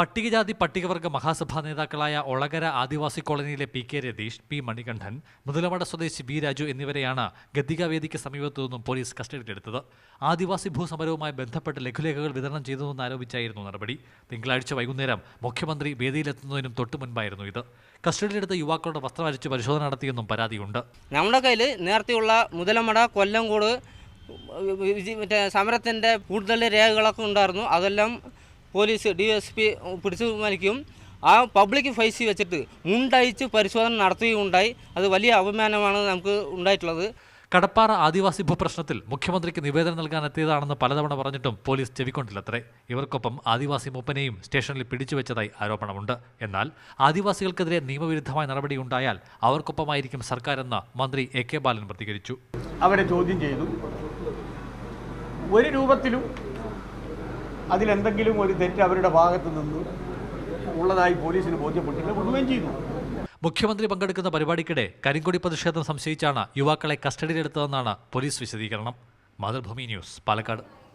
പട്ടികജാതി പട്ടികവർഗ മഹാസഭാ നേതാക്കളായ ഒളകര ആദിവാസി കോളനിയിലെ P K Ratheesh P Manikandan Muthalamada സ്വദേശി ബി രാജു എന്നിവരെയാണ് ഗദ്ദിക വേദിക്ക് സമീപത്തു പോലീസ് കസ്റ്റഡിയിലെടുത്തത്. ആദിവാസി ഭൂസമരവുമായി ബന്ധപ്പെട്ട് ലഘുലേഖകൾ വിതരണം ചെയ്തതെന്ന് ആരോപിച്ചായിരുന്നു നടപടി. തിങ്കളാഴ്ച വൈകുന്നേരം മുഖ്യമന്ത്രി വേദിയിലെത്തുന്നതിനും തൊട്ടു മുൻപായിരുന്നു ഇത്. കസ്റ്റഡിയിലെടുത്ത യുവാക്കളുടെ വസ്ത്രം അരിച്ച് പരിശോധന നടത്തിയെന്നും പരാതിയുണ്ട്. നമ്മുടെ കയ്യിൽ നേരത്തെയുള്ള മുതലമട കൊല്ലംകോട് മറ്റേ സമരത്തിന്റെ കൂടുതൽ രേഖകളൊക്കെ ഉണ്ടായിരുന്നു. അതെല്ലാം പോലീസ് ഡി എസ് പി പിടിച്ചു വലിക്കും ആ പബ്ലിക് ഫൈസ് വെച്ചിട്ട് മുണ്ടയച്ച് പരിശോധന നടത്തുകയുണ്ടായി. അത് വലിയ അപമാനമാണ് നമുക്ക് ഉണ്ടായിട്ടുള്ളത്. കടപ്പാറ ആദിവാസി ഭൂപ്രശ്നത്തിൽ മുഖ്യമന്ത്രിക്ക് നിവേദനം നൽകാൻ എത്തിയതാണെന്ന് പലതവണ പറഞ്ഞിട്ടും പോലീസ് ചെവിക്കൊണ്ടില്ലത്രേ. ഇവർക്കൊപ്പം ആദിവാസി മൂപ്പനെയും സ്റ്റേഷനിൽ പിടിച്ചുവെച്ചതായി ആരോപണമുണ്ട്. എന്നാൽ ആദിവാസികൾക്കെതിരെ നിയമവിരുദ്ധമായ നടപടി ഉണ്ടായാൽ അവർക്കൊപ്പമായിരിക്കും സർക്കാരെന്ന് മന്ത്രി എ കെ ബാലൻ പ്രതികരിച്ചു. അവരെ ചോദ്യം ചെയ്തു ഒരു രൂപത്തിലും അതിലെന്തെങ്കിലും ഒരു തെറ്റ് അവരുടെ ഭാഗത്ത് നിന്ന് ഉള്ളതായി പോലീസിന് ബോധ്യപ്പെട്ടില്ല കൊണ്ടുകയും ചെയ്തു. മുഖ്യമന്ത്രി പങ്കെടുക്കുന്ന പരിപാടിക്കിടെ കരിങ്കൊടി പ്രതിഷേധം സംശയിച്ചാണ് യുവാക്കളെ കസ്റ്റഡിയിലെടുത്തതെന്നാണ് പോലീസ് വിശദീകരണം. മാതൃഭൂമി ന്യൂസ് പാലക്കാട്.